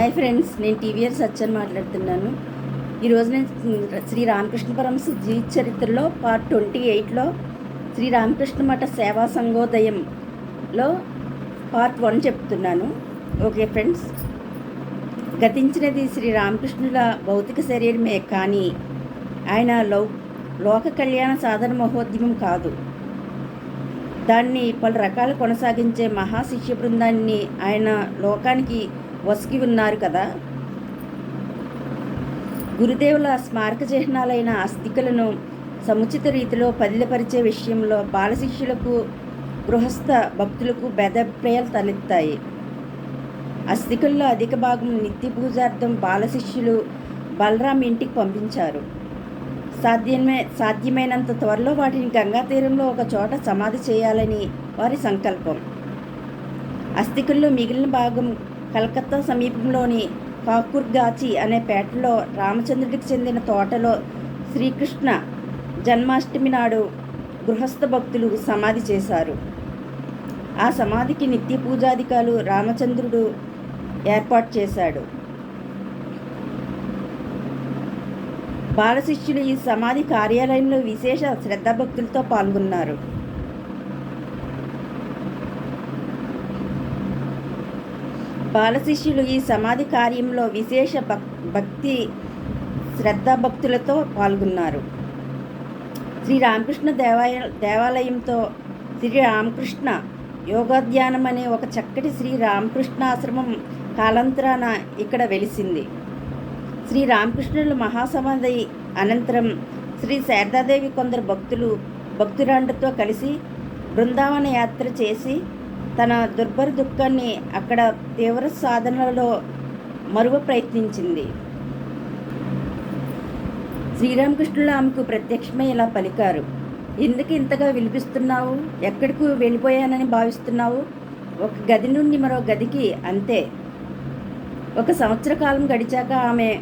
Hi friends నేను TVR Satyan మాట్లాడుతున్నాను. ఈరోజు నేను శ్రీ రామకృష్ణ పరమహంస జీవిత చరిత్రలో పార్ట్ ట్వంటీ ఎయిట్లో శ్రీ రామకృష్ణ మఠ సేవా సంఘోదయంలో పార్ట్ వన్ చెప్తున్నాను. ఓకే ఫ్రెండ్స్ గతించినది శ్రీ రామకృష్ణుల భౌతిక శరీరమే కానీ ఆయన లౌ లోక కళ్యాణ సాధన మహోద్యమం కాదు. దాన్ని పలు రకాలు కొనసాగించే మహాశిష్య బృందాన్ని ఆయన లోకానికి వసికి ఉన్నారు కదా. గురుదేవుల స్మారక చిహ్నాలైన అస్థికలను సముచిత రీతిలో పదిలపరిచే విషయంలో బాలశిష్యులకు గృహస్థ భక్తులకు భేదాభిప్రాయాలు తలెత్తాయి. అస్థికల్లో అధిక భాగం నిత్య పూజార్థం బాలశిష్యులు బలరాం ఇంటికి పంపించారు. సాధ్యమే సాధ్యమైనంత త్వరలో వాటిని గంగా తీరంలో ఒక చోట సమాధి చేయాలని వారి సంకల్పం. అస్థికుల్లో మిగిలిన భాగం కలకత్తా సమీపంలోని కాకుర్గాచి అనే పేటలో రామచంద్రుడికి చెందిన తోటలో శ్రీకృష్ణ జన్మాష్టమి నాడు గృహస్థ భక్తులు సమాధి చేశారు. ఆ సమాధికి నిత్య పూజాధికాలు రామచంద్రుడు ఏర్పాటు చేశాడు. బాలశిష్యులు ఈ సమాధి కార్యాలయంలో విశేష శ్రద్ధాభక్తులతో పాల్గొన్నారు. బాలశిష్యులు ఈ సమాధి కార్యంలో విశేష భక్ భక్తి శ్రద్ధాభక్తులతో పాల్గొన్నారు. శ్రీ రామకృష్ణ దేవాలయ దేవాలయంతో శ్రీ రామకృష్ణ యోగాధ్యానం అనే ఒక చక్కటి శ్రీ రామకృష్ణాశ్రమం కాలాంతరాన ఇక్కడ వెలిసింది. శ్రీ రామకృష్ణుల మహాసమాధి అనంతరం శ్రీ శారదాదేవి కొందరు భక్తులు భక్తురాండతో కలిసి బృందావన యాత్ర చేసి తన దుర్భర దుఃఖాన్ని అక్కడ తీవ్ర సాధనలలో మరువ ప్రయత్నించింది. శ్రీరామకృష్ణులు ఆమెకు ప్రత్యక్షమై ఇలా పలికారు. ఎందుకు ఇంతగా విలిపిస్తున్నావు? ఎక్కడికి వెళ్ళిపోయానని భావిస్తున్నావు? ఒక గది నుండి మరో గదికి అంతే. ఒక సంవత్సర కాలం గడిచాక ఆమె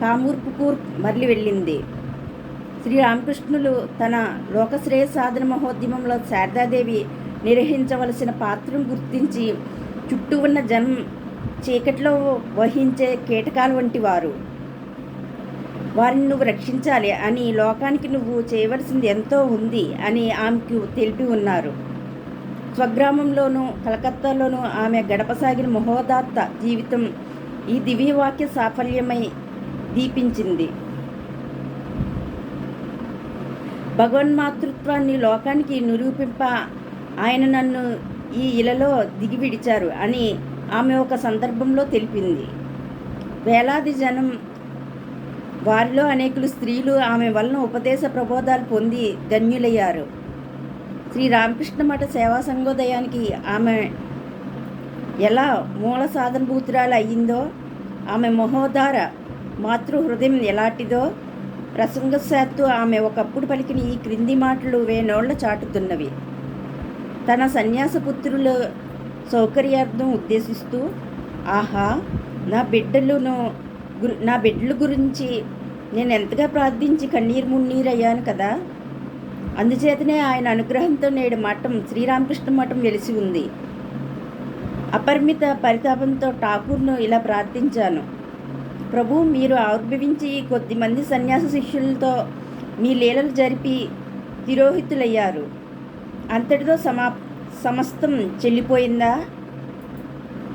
కామూర్పుకూర్ మరలి వెళ్ళింది. శ్రీరామకృష్ణులు తన లోకశ్రేయ సాధన మహోద్యమంలో శారదాదేవి నిర్వహించవలసిన పాత్రను గుర్తించి చుట్టూ ఉన్న జనం చీకట్లో వహించే కీటకాలు వంటి వారు. వారిని నువ్వు రక్షించాలి అని లోకానికి నువ్వు చేయవలసింది ఎంతో ఉంది అని ఆమెకు తెలిపి ఉన్నారు. స్వగ్రామంలోనూ కలకత్తాలోనూ ఆమె గడపసాగిన మహోదాత్త జీవితం ఈ దివ్యవాక్య సాఫల్యమై దీపించింది. భగవన్మాతృత్వాన్ని లోకానికి నిరూపింప ఆయన నన్ను ఈ ఇలలో దిగి విడిచారు అని ఆమె ఒక సందర్భంలో తెలిపింది. వేలాది జనం వారిలో అనేకులు స్త్రీలు ఆమె వలన ఉపదేశ ప్రబోధాలు పొంది ధన్యులయ్యారు. శ్రీ రామకృష్ణ మఠ సేవా సంఘోదయానికి ఆమె ఎలా మూల సాధనభూతురాలు అయ్యిందో ఆమె మహోదార మాతృ హృదయం ఎలాంటిదో ప్రసంగశాత్తు ఆమె ఒకప్పుడు పలికిన ఈ క్రింది మాటలు వేనోళ్ళ చాటుతున్నవి. తన సన్యాసపుత్రుల సౌకర్యార్థం ఉద్దేశిస్తూ ఆహా నా బిడ్డలను నా బిడ్డల గురించి నేను ఎంతగా ప్రార్థించి కన్నీరు మున్నీరయ్యాను కదా? అందుచేతనే ఆయన అనుగ్రహంతో నేడు మఠం శ్రీరామకృష్ణ మఠం వెలిసి ఉంది. అపరిమిత పరితాపంతో ఠాకూర్ను ఇలా ప్రార్థించాను. ప్రభు మీరు ఆవిర్భవించి కొద్దిమంది సన్యాస శిష్యులతో మీ లీలలు జరిపి తిరోహితులయ్యారు. అంతటితో సమా సమస్తం చెల్లిపోయిందా?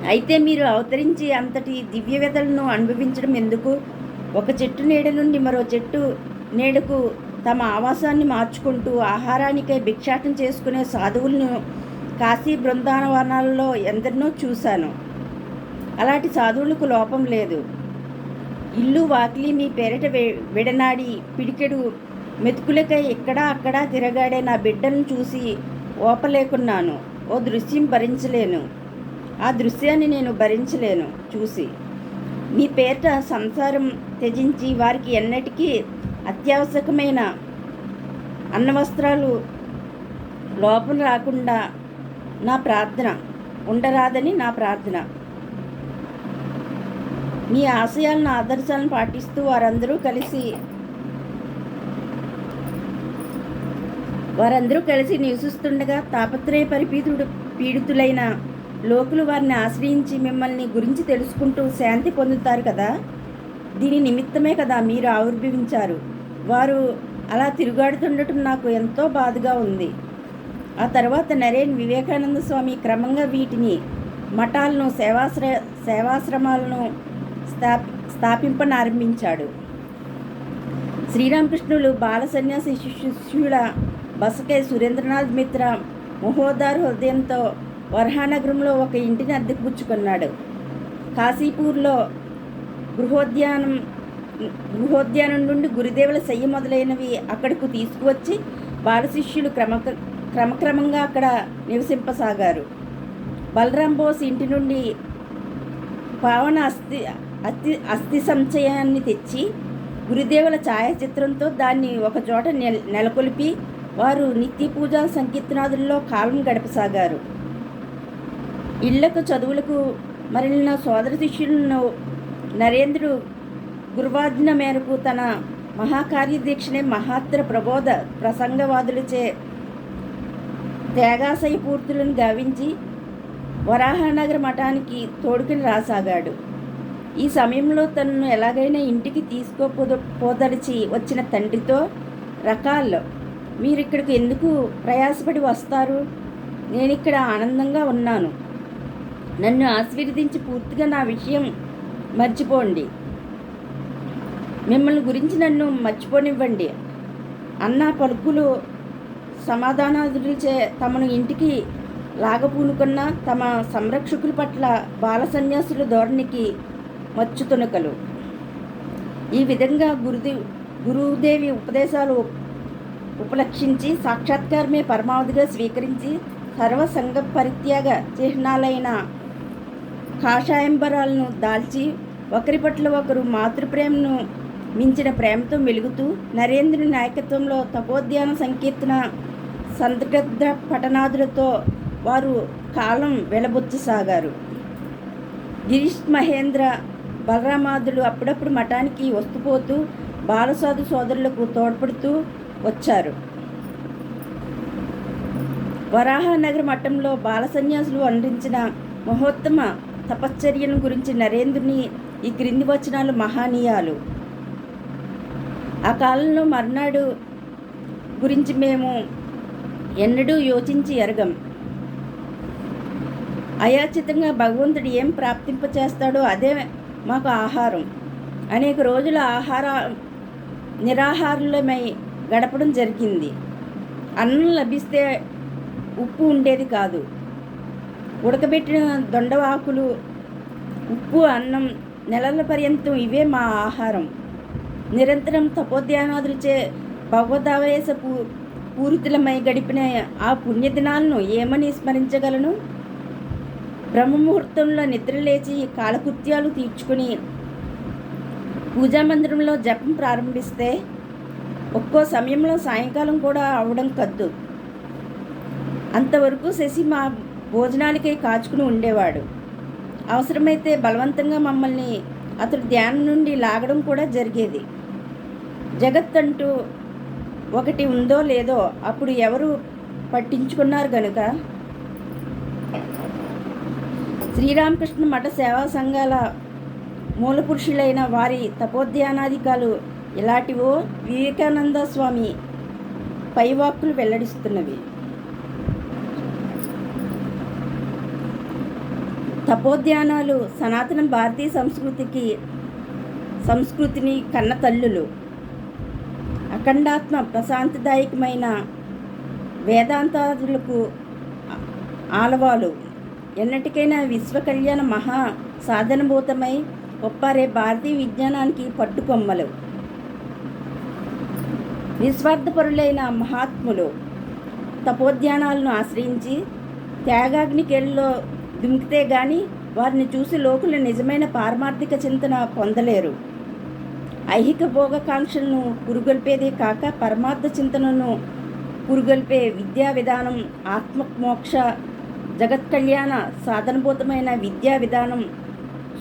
అయితే మీరు అవతరించి అంతటి దివ్యవెతలను అనుభవించడం ఎందుకు? ఒక చెట్టు నీడ నుండి మరో చెట్టు నీడకు తమ ఆవాసాన్ని మార్చుకుంటూ ఆహారానికై భిక్షాటం చేసుకునే సాధువులను కాశీ బృందావనాలలో ఎందరినో చూశాను. అలాంటి సాధువులకు లోపం లేదు. ఇల్లు వాకిలి మీ పేరిట విడనాడి పిడికెడు మెతుకులకై ఇక్కడా అక్కడా తిరగాడే నా బిడ్డను చూసి ఓపలేకున్నాను. ఓ దృశ్యం భరించలేను. ఆ దృశ్యాన్ని నేను భరించలేను చూసి. మీ పేరిట సంసారం త్యజించి వారికి ఎన్నటికీ అత్యావశ్యకమైన అన్నవస్త్రాలు లోపం రాకుండా నా ప్రార్థన ఉండరాదని నా ప్రార్థన. మీ ఆశయాలను ఆదర్శాలను పాటిస్తూ వారందరూ కలిసి వారందరూ కలిసి నివసిస్తుండగా తాపత్రయ పరిపీతుడు పీడితులైన లోకులు వారిని ఆశ్రయించి మిమ్మల్ని గురించి తెలుసుకుంటూ శాంతి పొందుతారు కదా? దీని నిమిత్తమే కదా మీరు ఆవిర్భవించారు. వారు అలా తిరుగాడుతుండటం నాకు ఎంతో బాధగా ఉంది. ఆ తర్వాత నరేన్ వివేకానంద స్వామి క్రమంగా వీటిని మఠాలను సేవాశ్ర సేవాశ్రమాలను స్థాపి స్థాపింపనారంభించాడు. శ్రీరామకృష్ణులు బాల సన్యాసి శిష్యుల బసకై సురేంద్రనాథ్ మిత్ర మహోదార్ హృదయంతో వరహానగరంలో ఒక ఇంటిని అద్దెకుపుచ్చుకున్నాడు. కాశీపూర్లో గృహోద్యానం గృహోద్యానం నుండి గురుదేవుల శయ్య మొదలైనవి అక్కడకు తీసుకువచ్చి బాలశిష్యులు క్రమ క్రమక్రమంగా అక్కడ నివసింపసాగారు. బలరాం బోస్ ఇంటి నుండి పావన అస్థి అస్థి అస్థి సంచయాన్ని తెచ్చి గురుదేవుల ఛాయాచిత్రంతో దాన్ని ఒకచోట నెల నెలకొల్పి వారు నిత్య పూజా సంకీర్తనాదుల్లో కాలం గడపసాగారు. ఇళ్ళకు చదువులకు మరలిన సోదర శిష్యులను నరేంద్రుడు గురువాజ్ఞ మేరకు తన మహాకార్యదీక్షనే మహాత్ర ప్రబోధ ప్రసంగవాదులచే త్యాగాశయ పూర్తులను గావించి వరాహనగర మఠానికి తోడుకుని రాసాగాడు. ఈ సమయంలో తనను ఎలాగైనా ఇంటికి తీసుకోపోదడిచి వచ్చిన తండ్రితో రకాల్లో మీరు ఇక్కడికి ఎందుకు ప్రయాసపడి వస్తారు? నేను ఇక్కడ ఆనందంగా ఉన్నాను. నన్ను ఆశీర్వదించి పూర్తిగా నా విషయం మర్చిపోండి. మిమ్మల్ని గురించి నన్ను మర్చిపోనివ్వండి. అన్న పలుకులు సమాధానాదులచే తమను ఇంటికి లాగపూనుకున్న తమ సంరక్షకుల పట్ల బాల సన్యాసుల ధోరణికి మచ్చుతునకలు. ఈ విధంగా గురుదే గురుదేవి ఉపదేశాలు ఉపలక్షించి సాక్షాత్కారమే పరమావధిగా స్వీకరించి సర్వసంగ పరిత్యాగ చిహ్నాలైన కాషాయంబరాలను దాల్చి ఒకరి పట్ల ఒకరు మాతృప్రేమను మించిన ప్రేమతో మెలుగుతూ నరేంద్రుని నాయకత్వంలో తపోద్యాన సంకీర్తన సందిగ్ధ పఠనాదులతో వారు కాలం వెలబుచ్చసాగారు. గిరీష్ మహేంద్ర బలరామాదులు అప్పుడప్పుడు మఠానికి వస్తుపోతూ బాలసాధు సోదరులకు తోడ్పడుతూ వచ్చారు. వరాహనగర మఠంలో బాల సన్యాసులు అందించిన మహోత్తమ తపశ్చర్యను గురించి నరేంద్రుని ఈ క్రింది వచనాలు మహానీయాలు. ఆ కాలంలో మర్నాడు గురించి మేము ఎన్నడూ యోచించి ఎరగం. అయాచితంగా భగవంతుడు ఏం ప్రాప్తింపచేస్తాడో అదే మాకు ఆహారం. అనేక రోజుల ఆహార నిరాహారులమై గడపడం జరిగింది. అన్నం లభిస్తే ఉప్పు ఉండేది కాదు. ఉడకబెట్టిన దొండవాకులు ఉప్పు అన్నం నెలల పర్యంతం ఇవే మా ఆహారం. నిరంతరం తపోధ్యానాదులచే భగవదావేశ పూ పూరితులమై గడిపిన ఆ పుణ్యదినాలను ఏమని స్మరించగలను? బ్రహ్మముహూర్తంలో నిద్రలేచి కాలకృత్యాలు తీర్చుకుని పూజా మందిరంలో జపం ప్రారంభిస్తే ఒక్కో సమయంలో సాయంకాలం కూడా అవడం కద్దు. అంతవరకు శశి మా భోజనాలకే కాచుకుని ఉండేవాడు. అవసరమైతే బలవంతంగా మమ్మల్ని అతడు ధ్యానం నుండి లాగడం కూడా జరిగేది. జగత్ అంటూ ఒకటి ఉందో లేదో అప్పుడు ఎవరు పట్టించుకున్నారు గనుక? శ్రీరామకృష్ణ మఠ సేవా సంఘాల మూలపురుషులైన వారి తపోధ్యానాధికాలు ఇలాంటివో వివేకానంద స్వామి పైవాక్కులు వెల్లడిస్తున్నవి. తపోధ్యానాలు సనాతన భారతీయ సంస్కృతికి సంస్కృతిని కన్న తల్లులు. అఖండాత్మ ప్రశాంతిదాయకమైన వేదాంతాదులకు ఆలవాలు. ఎన్నటికైనా విశ్వ కళ్యాణ మహా సాధనభూతమై ఒప్పారే భారతీయ విజ్ఞానానికి పట్టుకొమ్మలు. నిస్వార్థపరులైన మహాత్ములు తపోద్యానాలను ఆశ్రయించి త్యాగాగ్నికెళ్ళలో దుమికితే గాని వారిని చూసి లోకుల నిజమైన పారమార్థిక చింతన పొందలేరు. ఐహిక భోగకాంక్షలను పురుగొల్పేదే కాక పరమార్థ చింతనను పురుగొల్పే విద్యా విధానం ఆత్మమోక్ష జగత్ కళ్యాణ సాధనభూతమైన విద్యా విధానం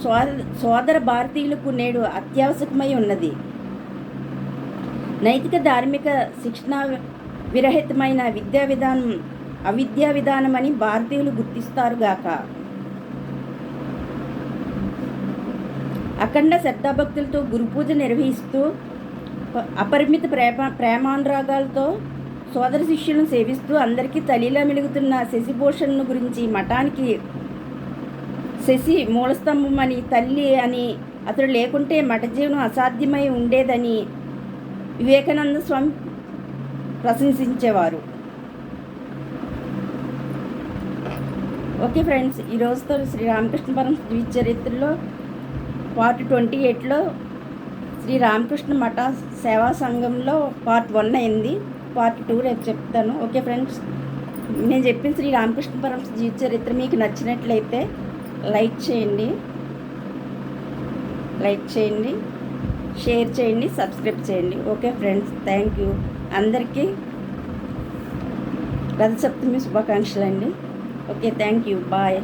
సోదర సోదర భారతీయులకు నేడు అత్యావశ్యకమై ఉన్నది. నైతిక ధార్మిక శిక్షణ విరహితమైన విద్యా విధానం అవిద్యా విధానమని భారతీయులు గుర్తిస్తారుగాక అఖండ శ్రద్ధాభక్తులతో గురుపూజ నిర్వహిస్తూ అపరిమిత ప్రేమ ప్రేమానురాగాలతో సోదర శిష్యులను సేవిస్తూ అందరికీ తల్లిలా మెలుగుతున్న శశిభూషణ్ గురించి మఠానికి శశి మూలస్తంభం అని తల్లి అని అతడు లేకుంటే మఠ జీవనం అసాధ్యమై ఉండేదని వివేకానంద స్వామి ప్రశంసించేవారు. ఓకే ఫ్రెండ్స్ ఈ రోజుతో శ్రీ రామకృష్ణ పరం చరిత్రలో పార్ట్ ట్వంటీ ఎయిట్లో శ్రీ రామకృష్ణ మఠ సేవా సంఘంలో పార్ట్ వన్ అయింది. పార్ట్ టూ రేపు చెప్తాను. ఓకే ఫ్రెండ్స్ నేను చెప్పిన శ్రీ రామకృష్ణ జీవిత చరిత్ర మీకు నచ్చినట్లయితే లైక్ చేయండి. లైక్ చేయండి. షేర్ చేయండి సబ్స్క్రైబ్ చేయండి. Okay friends thank you. అందరికీ రథసప్తమి శుభాకాంక్షలు అండి ఓకే థ్యాంక్ యూ. బాయ్.